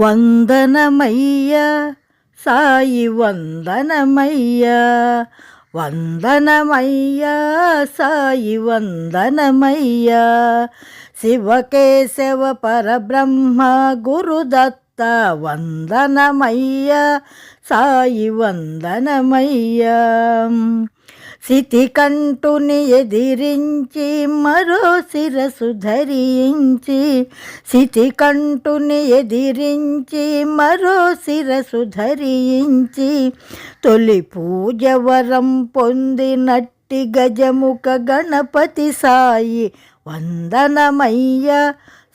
వందనమయ్యా సాయి వందనమయ్యా వందనమయ్యా సాయి వందనమయ్యా. శివకేశవ పరబ్రహ్మ గురుదత్త వందనమయ్యా సాయి వందనమయ్యా. కంటుని ఎదిరించి మరో శిరసు ధరించి కంటుని ఎదిరించి మరో శిరసు ధరించి తొలి పూజ వరం పొందినట్టి గజముఖ గణపతి సాయి వందనమయ్య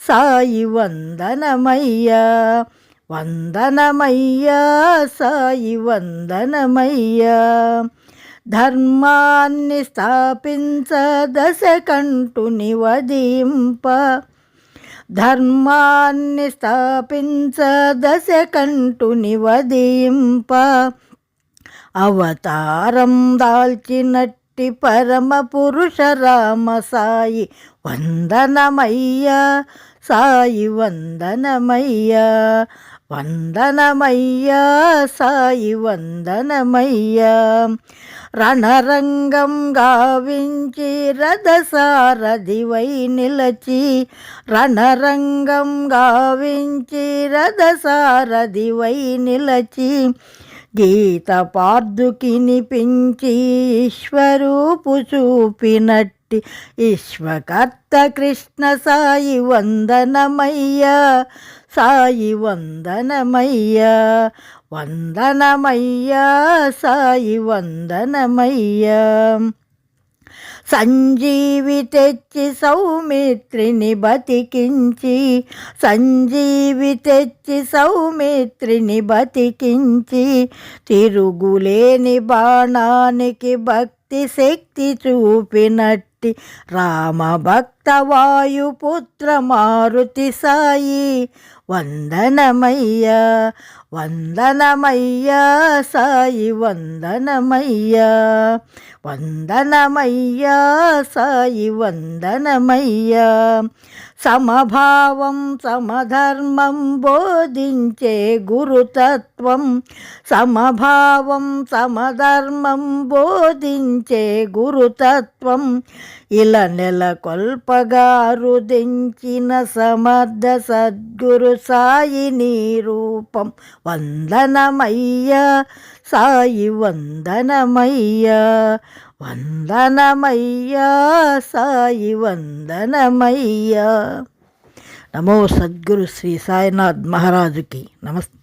సాయి వందనమయ్యా వందనమయ్యా సాయి వందనమయ్యా. ధర్మాన్ని స్థాపించ దశకంటుని వదింప ధర్మాన్ని స్థాపించ దశకంటుని వదింప అవతారం దాల్చినట్టి పరమ పురుష రామ సాయి వందనమయ్యా. సాయి వందనమయ్యా. వందనమయ్యా సాయి వందనమయ్యా. రణరంగం గావించి రథసారథివై నిలచి రణరంగం గావించి రథసారథివై నిలచి గీత పార్దుకినిపించి ఈశ్వరూపు చూపినట్టు ఈశ్వకర్త కృష్ణ సాయి వందనమయ్యా సాయి వందనమయ్యా వందనమయ్యా సాయి వందనమయ్యా. సంజీవి తెచ్చి సౌమిత్రిని బతికించి సంజీవి తెచ్చి సౌమిత్రిని బతికించి తిరుగులేని బాణానికి భక్తి శక్తి చూపినట్టు రామ భక్తి వాయుపుత్ర మారుతి సాయి. వందనమయ్యా వందనమయ్యా సాయి వందనమయ్యా. వందనమయ్యా సాయి వందనమయ్యా. సమభావం సమధర్మం బోధించే గురుతత్వం. సమభావం సమధర్మం బోధించే గురుతత్వం. ఇలా నెలకొల్ప నెలకొల్పగా రుదించిన సమర్థ సద్గురు సాయి నీ రూపం. వందనమయ్యా సాయి వందనమయ్యా వందనమయ్యా సాయి వందనమయ్యా. నమో సద్గురు శ్రీ సాయినాథ్ మహారాజుకి నమస్తే